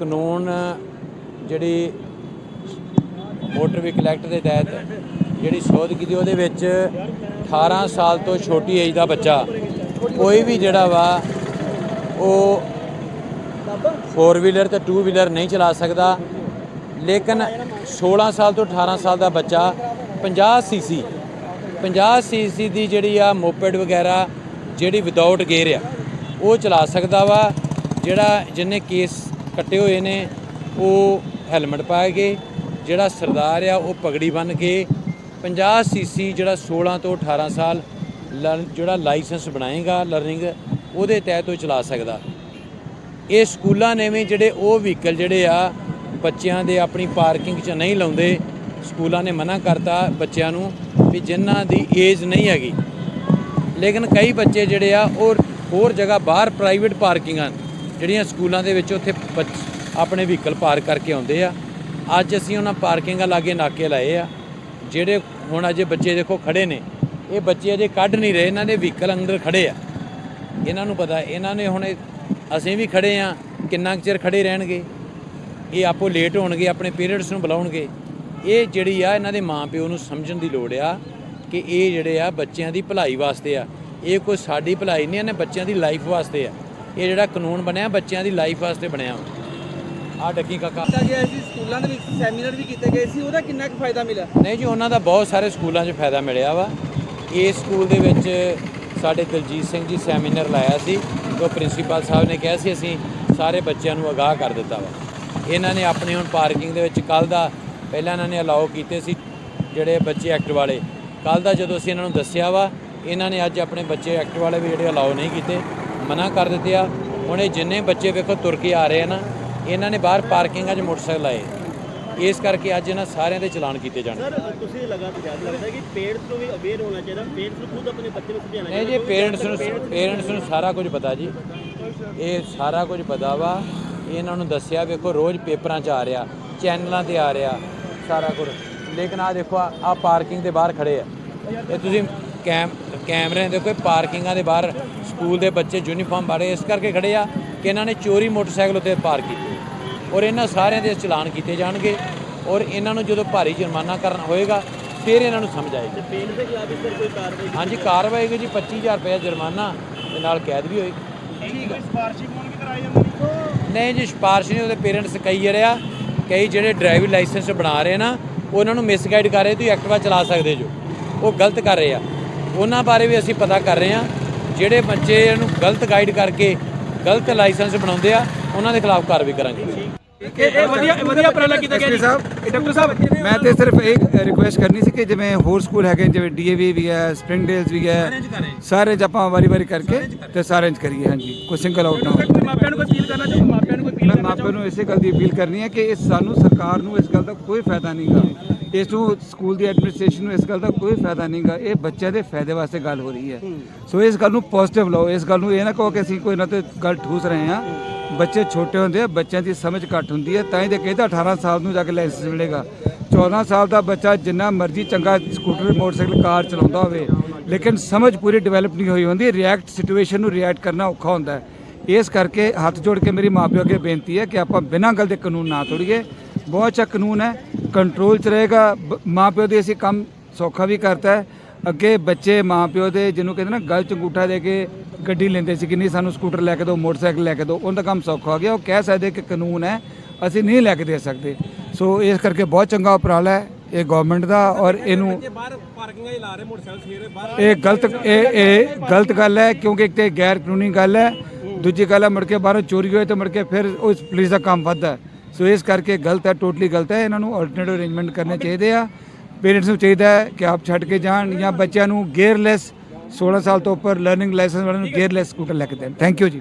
ਕਾਨੂੰਨ ਜਿਹੜੀ motor vehicle act ਦੇ ਤਹਿਤ ਜਿਹੜੀ ਸੋਧ ਕੀਤੀ ਉਹਦੇ ਵਿੱਚ 18 ਸਾਲ ਤੋਂ ਛੋਟੀ ਏਜ ਦਾ ਬੱਚਾ ਕੋਈ ਵੀ ਜਿਹੜਾ ਵਾ ਉਹ ਫੋਰ ਵੀਲਰ ਤੇ ਟੂ ਵੀਲਰ ਨਹੀਂ ਚਲਾ ਸਕਦਾ। ਲੇਕਿਨ 16 ਸਾਲ ਤੋਂ 18 ਸਾਲ ਦਾ ਬੱਚਾ 50 ਸੀਸੀ 50 ਸੀਸੀ ਦੀ ਜਿਹੜੀ ਆ ਮੋਪੈਡ ਵਗੈਰਾ ਜਿਹੜੀ ਵਿਦਆਊਟ ਗੇਅਰ ਆ, ਉਹ ਚਲਾ ਸਕਦਾ ਵਾ, ਜਿਹੜਾ ਜਿੰਨੇ ਕੇਸ ਕੱਟੇ ਹੋਏ ਨੇ, ਉਹ ਹੈਲਮਟ ਪਾ ਕੇ, ਜਿਹੜਾ ਸਰਦਾਰ ਆ, ਉਹ ਪਗੜੀ ਬੰਨ ਕੇ 50 ਸੀਸੀ ਜਿਹੜਾ 16 ਤੋਂ 18 ਸਾਲ ਲਰਨ- ਜਿਹੜਾ ਲਾਇਸੈਂਸ ਬਣਾਏਗਾ ਲਰਨਿੰਗ ਉਹਦੇ ਤਹਿਤ ਉਹ ਚਲਾ ਸਕਦਾ। ਇਹ ਸਕੂਲਾਂ ਨੇ ਵੀ ਜਿਹੜੇ ਉਹ ਵਹੀਕਲ ਜਿਹੜੇ ਆ, ਬੱਚਿਆਂ ਦੇ ਆਪਣੀ ਪਾਰਕਿੰਗ 'ਚ ਨਹੀਂ ਲਾਉਂਦੇ, ਸਕੂਲਾਂ ਨੇ ਮਨਾ ਕਰਤਾ ਬੱਚਿਆਂ ਨੂੰ ਵੀ ਜਿਨ੍ਹਾਂ ਦੀ ਏਜ ਨਹੀਂ ਹੈਗੀ। ਲੇਕਿਨ ਕਈ ਬੱਚੇ ਜਿਹੜੇ ਆ, ਉਹ ਹੋਰ ਜਗ੍ਹਾ ਬਾਹਰ ਪ੍ਰਾਈਵੇਟ ਪਾਰਕਿੰਗਾਂ ਜਿਹੜੀਆਂ ਸਕੂਲਾਂ ਦੇ ਵਿੱਚ ਉੱਥੇ ਬੱਚ- ਆਪਣੇ ਵਹੀਕਲ ਪਾਰਕ ਕਰਕੇ ਆਉਂਦੇ ਆ। ਅੱਜ ਅਸੀਂ ਉਹਨਾਂ ਪਾਰਕਿੰਗਾਂ ਲਾਗੇ ਨਾਕੇ ਲਾਏ ਆ। ਜਿਹੜੇ ਹੁਣ ਅਜੇ ਬੱਚੇ ਦੇਖੋ ਖੜੇ ਨੇ। ਇਹ ਬੱਚੇ ਅਜੇ ਕੱਢ ਨਹੀਂ ਰਹੇ, ਇਹਨਾਂ ਦੇ ਵਹੀਕਲ ਅੰਦਰ ਖੜੇ ਆ। ਇਹਨਾਂ ਨੂੰ ਪਤਾ, ਇਹਨਾਂ ਨੇ ਹੁਣ ਅਸੀਂ ਵੀ ਖੜੇ ਆ, ਕਿੰਨਾ ਕੁ ਚਿਰ ਖੜੇ ਰਹਿਣਗੇ? ਇਹ ਆਪੋ ਲੇਟ ਹੋਣਗੇ, ਆਪਣੇ ਪੇਰੈਂਟਸ ਨੂੰ ਬੁਲਾਉਣਗੇ। ਇਹ ਜਿਹੜੀ ਆ, ਇਹਨਾਂ ਦੇ ਮਾਪਿਓ ਨੂੰ ਸਮਝਣ ਦੀ ਲੋੜ ਆ ਕਿ ਇਹ ਜਿਹੜੇ ਆ ਬੱਚਿਆਂ ਦੀ ਭਲਾਈ ਵਾਸਤੇ ਆ। ਇਹ ਕੋਈ ਸਾਡੀ ਭਲਾਈ ਨਹੀਂ, ਇਹਨੇ ਬੱਚਿਆਂ ਦੀ ਲਾਈਫ ਵਾਸਤੇ ਆ। ਇਹ ਜਿਹੜਾ ਕਾਨੂੰਨ ਬਣਿਆ ਬੱਚਿਆਂ ਦੀ ਲਾਈਫ ਵਾਸਤੇ ਬਣਿਆ ਆ ਡੱਕੀ ਕਾਕਾ। ਕੀਤਾ ਗਿਆ ਸੀ ਸਕੂਲਾਂ ਦੇ ਵਿੱਚ ਸੈਮੀਨਾਰ ਵੀ ਕੀਤੇ ਗਏ ਸੀ ਉਹਦਾ ਕਿੰਨਾ ਕੁ ਫਾਇਦਾ ਮਿਲਿਆ? ਨਹੀਂ ਜੀ ਉਹਨਾਂ ਦਾ ਬਹੁਤ ਸਾਰੇ ਸਕੂਲਾਂ 'ਚ ਫਾਇਦਾ ਮਿਲਿਆ ਵਾ। ਇਸ ਸਕੂਲ ਦੇ ਵਿੱਚ ਸਾਡੇ ਦਲਜੀਤ ਸਿੰਘ ਜੀ ਸੈਮੀਨਾਰ ਲਾਇਆ ਸੀ ਉਹ ਪ੍ਰਿੰਸੀਪਲ ਸਾਹਿਬ ਨੇ ਕਿਹਾ ਸੀ ਅਸੀਂ ਸਾਰੇ ਬੱਚਿਆਂ ਨੂੰ ਅਗਾਹ ਕਰ ਦਿੱਤਾ ਵਾ। ਇਹਨਾਂ ਨੇ ਆਪਣੀ ਹੁਣ ਪਾਰਕਿੰਗ ਦੇ ਵਿੱਚ ਕੱਲ ਦਾ ਪਹਿਲਾਂ ਇਹਨਾਂ ਨੇ ਅਲਾਉ ਕੀਤੇ ਸੀ ਜਿਹੜੇ ਬੱਚੇ ਐਕਟ ਵਾਲੇ। ਕੱਲ ਦਾ ਜਦੋਂ ਅਸੀਂ ਇਹਨਾਂ ਨੂੰ ਦੱਸਿਆ ਵਾ ਇਹਨਾਂ ਨੇ ਅੱਜ ਆਪਣੇ ਬੱਚੇ ਐਕਟ ਵਾਲੇ ਵੀ ਜਿਹੜੇ ਅਲਾਉ ਨਹੀਂ ਕੀਤੇ। ਮਨਾ ਕਰ ਦਿੱਤੇ ਆ। ਹੁਣ ਇਹ ਜਿੰਨੇ ਬੱਚੇ ਵੇਖੋ ਤੁਰ ਕੇ ਆ ਰਹੇ ਆ ਨਾ ਇਹਨਾਂ ਨੇ ਬਾਹਰ ਪਾਰਕਿੰਗਾਂ 'ਚ ਮੋਟਰਸਾਈਕਲ ਲਾਏ। ਇਸ ਕਰਕੇ ਅੱਜ ਇਹਨਾਂ ਸਾਰਿਆਂ ਦੇ ਚਲਾਨ ਕੀਤੇ ਜਾਣਗੇ। ਸਰ ਤੁਸੀਂ ਲਗਾਤਾਰ ਲੱਗਦਾ ਕਿ ਪੇਰੈਂਟਸ ਨੂੰ ਵੀ ਅਵੇਅਰ ਹੋਣਾ ਚਾਹੀਦਾ ਪੇਰੈਂਟਸ ਨੂੰ ਖੁਦ ਆਪਣੇ ਬੱਚੇ ਨੂੰ ਸਮਝਾਉਣਾ ਨਹੀਂ ਜੀ ਪੇਰੈਂਟਸ ਨੂੰ ਪੇਰੈਂਟਸ ਨੂੰ ਸਾਰਾ ਕੁਝ ਪਤਾ ਜੀ। ਇਹ ਸਾਰਾ ਕੁਝ ਪਤਾ ਵਾ। ਇਹਨਾਂ ਨੂੰ ਦੱਸਿਆ ਵੇਖੋ ਰੋਜ਼ ਪੇਪਰਾਂ 'ਚ ਆ ਰਿਹਾ ਚੈਨਲਾਂ ਤੇ ਆ ਰਿਹਾ ਸਾਰਾ ਕੁਝ। ਲੇਕਿਨ ਆ ਦੇਖੋ ਆ ਪਾਰਕਿੰਗ ਦੇ ਬਾਹਰ ਖੜੇ ਆ। ਇਹ ਤੁਸੀਂ ਕੈਮ ਕੈਮਰੇ ਦੇਖੋ ਪਾਰਕਿੰਗਾਂ ਦੇ ਬਾਹਰ ਸਕੂਲ ਦੇ ਬੱਚੇ ਯੂਨੀਫਾਰਮ ਬਾਰੇ ਇਸ ਕਰਕੇ ਖੜੇ ਆ ਕਿ ਇਹਨਾਂ ਨੇ ਚੋਰੀ ਮੋਟਰਸਾਈਕਲ ਉੱਤੇ ਪਾਰਕ ਕੀਤੇ ਔਰ ਇਹਨਾਂ ਸਾਰਿਆਂ ਦੇ ਚਲਾਨ ਕੀਤੇ ਜਾਣਗੇ ਔਰ ਇਹਨਾਂ ਨੂੰ ਜਦੋਂ ਭਾਰੀ ਜੁਰਮਾਨਾ ਕਰਨਾ ਹੋਏਗਾ ਫਿਰ ਇਹਨਾਂ ਨੂੰ ਸਮਝ ਆਏਗੀ ਪੇਰੈਂਟਸ ਦੇ ਖਿਲਾਫ ਇਸ ਕੋਈ ਕਾਰਵਾਈ ਹਾਂਜੀ ਕਾਰਵਾਈ ਹੋਏਗੀ ਜੀ 25000 ਰੁਪਏ ਜੁਰਮਾਨਾ ਤੇ ਨਾਲ ਕੈਦ ਵੀ ਹੋਏਗੀ। ਠੀਕ ਹੈ ਸਪਾਰਸ਼ੀ ਕੋਲ ਵੀ ਕਰਾਈ ਜਾਂਦੀ? ਨਹੀਂ ਜੀ ਸਿਫਾਰਿਸ਼ ਨਹੀਂ ਉਹਦੇ ਪੇਰੈਂਟਸ ਕਈ ਜਿਹੜੇ ਆ ਕਈ ਜਿਹੜੇ ਡਰਾਈਵਿੰਗ ਲਾਇਸੈਂਸ ਬਣਾ ਰਹੇ ਨਾ ਉਹਨਾਂ ਨੂੰ ਮਿਸਗਾਈਡ ਕਰ ਰਹੇ ਤੁਸੀਂ ਐਕਟਿਵਾ ਚਲਾ ਸਕਦੇ ਜੋ। ਉਹ ਗਲਤ ਕਰ ਰਹੇ ਆ। ਉਹਨਾਂ ਬਾਰੇ ਵੀ ਅਸੀਂ ਪਤਾ ਕਰ ਰਹੇ ਆ ਜਿਹੜੇ ਬੱਚੇ ਇਹਨੂੰ ਗਲਤ ਗਾਈਡ ਕਰਕੇ ਗਲਤ ਲਾਇਸੈਂਸ ਬਣਾਉਂਦੇ ਆ ਉਹਨਾਂ ਦੇ ਖਿਲਾਫ ਕਾਰਵਾਈ ਕਰਾਂਗੇ। ਇਹ ਵਧੀਆ ਵਧੀਆ ਉਪਰਾਲਾ ਕੀਤਾ ਗਿਆ ਜੀ। ਇਹ ਡਾਕਟਰ ਸਾਹਿਬ ਮੈਂ ਤੇ ਸਿਰਫ ਇੱਕ ਰਿਕੁਐਸਟ ਕਰਨੀ ਸੀ ਕਿ ਜਿਵੇਂ ਹੋਰ ਸਕੂਲ ਹੈਗੇ ਜਿਵੇਂ ਡੀਏਵੀ ਵੀ ਹੈ ਸਪ੍ਰਿੰਗਡੇਲਸ ਵੀ ਹੈ ਸਾਰੇ ਚ ਆਪਾਂ ਵਾਰੀ ਵਾਰੀ ਕਰਕੇ ਤੇ ਸਾਰੇ ਚ ਕਰੀਏ ਹਾਂਜੀ। ਕੋਈ ਸਿੰਗਲ ਆਊਟ ਨਾ ਹੋਵੇ। ਮਾਪਿਆਂ ਨੂੰ ਕੋਈ ਅਪੀਲ ਕਰਨਾ ਚਾਹੁੰਦੇ ਮਾਪਿਆਂ ਨੂੰ ਕੋਈ ਅਪੀਲ ਮੈਂ ਮਾਪਿਆਂ ਨੂੰ ਇਸੇ ਗੱਲ ਦੀ ਅਪੀਲ ਕਰਨੀ ਹੈ ਕਿ ਇਸ ਸਾਨੂੰ ਸਰਕਾਰ ਨੂੰ ਇਸ ਗੱਲ ਦਾ ਕੋਈ ਫਾਇਦਾ ਨਹੀਂਗਾ ਇਸ ਨੂੰ ਸਕੂਲ ਦੀ ਐਡਮਿਨਿਸਟ੍ਰੇਸ਼ਨ ਨੂੰ ਇਸ ਗੱਲ ਦਾ ਕੋਈ ਫਾਇਦਾ ਨਹੀਂਗਾ ਇਹ ਬੱਚਿਆਂ ਦੇ ਫਾਇਦੇ ਵਾਸਤੇ ਗੱਲ ਹੋ ਰਹੀ ਹੈ। ਸੋ ਇਸ ਗੱਲ ਨੂੰ ਪੋਜ਼ਿਟਿਵ ਲਓ। ਇਸ ਗੱਲ ਨੂੰ ਇਹ ਨਾ ਕਹੋ ਕਿ ਅਸੀਂ ਕੋਈ ਨਾ ਤੇ ਗੱਲ ਠੂਸ ਰਹੇ ਹਾਂ। ਬੱਚੇ ਛੋਟੇ ਹੁੰਦੇ ਆ ਬੱਚਿਆਂ ਦੀ ਸਮਝ ਘੱਟ ਹੁੰਦੀ ਹੈ। ਤਾਂ ਹੀ ਤੇ ਕਹਿੰਦਾ 18 ਸਾਲ ਨੂੰ ਜਾ ਕੇ ਲਾਇਸੈਂਸ ਮਿਲੇਗਾ। 14 ਸਾਲ ਦਾ ਬੱਚਾ ਜਿੰਨਾ ਮਰਜ਼ੀ ਚੰਗਾ ਸਕੂਟਰ ਮੋਟਰਸਾਈਕਲ ਕਾਰ ਚਲਾਉਂਦਾ ਹੋਵੇ ਲੇਕਿਨ ਸਮਝ ਪੂਰੀ ਡਿਵੈਲਪ ਨਹੀਂ ਹੋਈ ਹੁੰਦੀ। ਰਿਐਕਟ ਸਿਚੁਏਸ਼ਨ ਨੂੰ ਰਿਐਕਟ ਕਰਨਾ ਔਖਾ ਹੁੰਦਾ ਹੈ। ਇਸ ਕਰਕੇ ਹੱਥ ਜੋੜ ਕੇ ਮੇਰੀ ਮਾਪਿਓ ਅੱਗੇ ਬੇਨਤੀ ਹੈ ਕਿ ਆਪਾਂ ਬਿਨਾਂ ਗੱਲ ਦੇ ਕਾਨੂੰਨ ਨਾ ਤੋੜੀਏ। ਬਹੁਤ ਅੱਛਾ ਕਾਨੂੰਨ ਹੈ। ਕੰਟਰੋਲ 'ਚ ਰਹੇਗਾ। ਮਾਪਿਓ ਦੇ ਅਸੀਂ ਕੰਮ ਸੌਖਾ ਵੀ ਕਰਤਾ ਹੈ। ਅੱਗੇ ਬੱਚੇ ਮਾਪਿਓ ਦੇ ਜਿਹਨੂੰ ਕਹਿੰਦੇ ਨਾ ਗਲ 'ਚ ਅੰਗੂਠਾ ਦੇ ਕੇ ਗੱਡੀ ਲੈਂਦੇ ਸੀ ਕਿ ਨਹੀਂ ਸਾਨੂੰ ਸਕੂਟਰ ਲੈ ਕੇ ਦਿਓ ਮੋਟਰਸਾਈਕਲ ਲੈ ਕੇ ਦਿਓ ਉਹਦਾ ਕੰਮ ਸੌਖਾ ਹੋ ਗਿਆ। ਉਹ ਕਹਿ ਸਕਦੇ ਕਿ ਕਾਨੂੰਨ ਹੈ ਅਸੀਂ ਨਹੀਂ ਲੈ ਕੇ ਦੇ ਸਕਦੇ। ਸੋ ਇਸ ਕਰਕੇ ਬਹੁਤ ਚੰਗਾ ਉਪਰਾਲਾ ਹੈ ਇਹ ਗਵਰਨਮੈਂਟ ਦਾ ਔਰ ਇਹਨੂੰ ਇਹ ਗਲਤ ਇਹ ਇਹ ਗਲਤ ਗੱਲ ਹੈ ਕਿਉਂਕਿ ਇੱਕ ਤੇ ਗੈਰ ਕਾਨੂੰਨੀ ਗੱਲ ਹੈ। ਦੂਜੀ ਗੱਲ ਹੈ ਮੁੜ ਕੇ ਬਾਹਰੋਂ ਚੋਰੀ ਹੋਏ ਤਾਂ ਮੁੜ ਕੇ ਫਿਰ ਉਸ ਪੁਲਿਸ ਦਾ ਕੰਮ ਵੱਧਦਾ ਹੈ। ਸੋ ਇਸ ਕਰਕੇ ਗਲਤ ਹੈ ਟੋਟਲੀ ਗਲਤ ਹੈ। ਇਹਨਾਂ ਨੂੰ ਆਲਟਰਨੇਟਿਵ ਅਰੇਂਜਮੈਂਟ ਕਰਨੇ ਚਾਹੀਦੇ ਆ। ਪੇਰੈਂਟਸ ਨੂੰ ਚਾਹੀਦਾ ਹੈ ਕਿ ਆਪ ਛੱਡ ਕੇ ਜਾਣ ਜਾਂ ਬੱਚਿਆਂ ਨੂੰ ਗੇਅਰਲੈਸ 16 ਸਾਲ ਤੋਂ ਉੱਪਰ ਲਰਨਿੰਗ ਲਾਇਸੈਂਸ ਵਾਲਿਆਂ ਨੂੰ ਗੇਅਰਲੈਸ ਸਕੂਟਰ ਲੈ ਕੇ ਦੇਣ। ਥੈਂਕ ਯੂ ਜੀ।